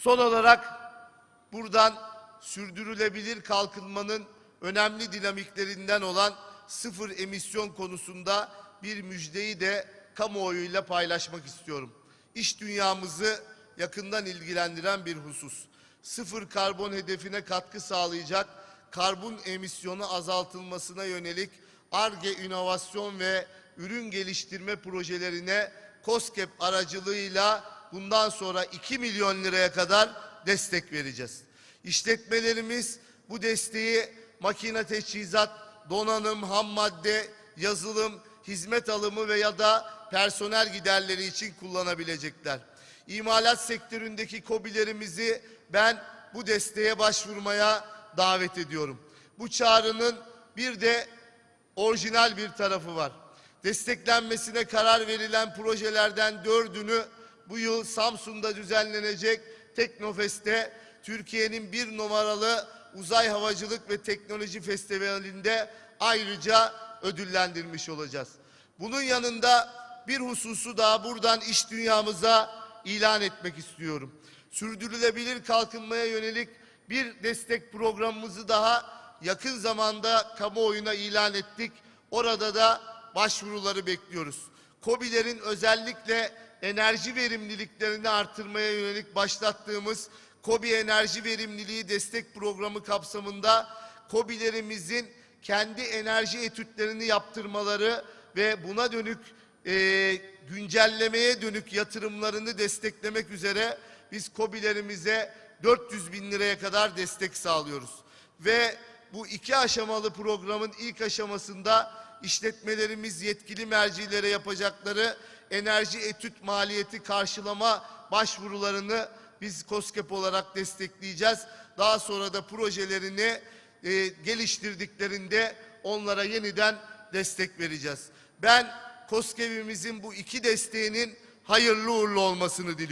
Son olarak buradan sürdürülebilir kalkınmanın önemli dinamiklerinden olan sıfır emisyon konusunda bir müjdeyi de kamuoyuyla paylaşmak istiyorum. İş dünyamızı yakından ilgilendiren bir husus. Sıfır karbon hedefine katkı sağlayacak karbon emisyonu azaltılmasına yönelik ARGE inovasyon ve ürün geliştirme projelerine COSGAP aracılığıyla bundan sonra 2 milyon liraya kadar destek vereceğiz. İşletmelerimiz bu desteği makine teçhizat, donanım, ham madde, yazılım, hizmet alımı ve ya da personel giderleri için kullanabilecekler. İmalat sektöründeki kobilerimizi ben bu desteğe başvurmaya davet ediyorum. Bu çağrının bir de orijinal bir tarafı var. Desteklenmesine karar verilen projelerden dördünü bu yıl Samsun'da düzenlenecek Teknofest'te Türkiye'nin bir numaralı uzay havacılık ve teknoloji festivalinde ayrıca ödüllendirmiş olacağız. Bunun yanında bir hususu daha buradan iş dünyamıza ilan etmek istiyorum. Sürdürülebilir kalkınmaya yönelik bir destek programımızı daha yakın zamanda kamuoyuna ilan ettik. Orada da başvuruları bekliyoruz. KOBİ'lerin özellikle enerji verimliliklerini artırmaya yönelik başlattığımız KOBİ Enerji Verimliliği Destek Programı kapsamında KOBİ'lerimizin kendi enerji etütlerini yaptırmaları ve buna dönük e, güncellemeye dönük yatırımlarını desteklemek üzere biz KOBİ'lerimize 400 bin liraya kadar destek sağlıyoruz. Ve bu iki aşamalı programın ilk aşamasında işletmelerimiz yetkili mercilere yapacakları enerji etüt maliyeti karşılama başvurularını biz KOSGEB olarak destekleyeceğiz. Daha sonra da projelerini e, geliştirdiklerinde onlara yeniden destek vereceğiz. Ben KOSGEB'imizin bu iki desteğinin hayırlı uğurlu olmasını diliyorum.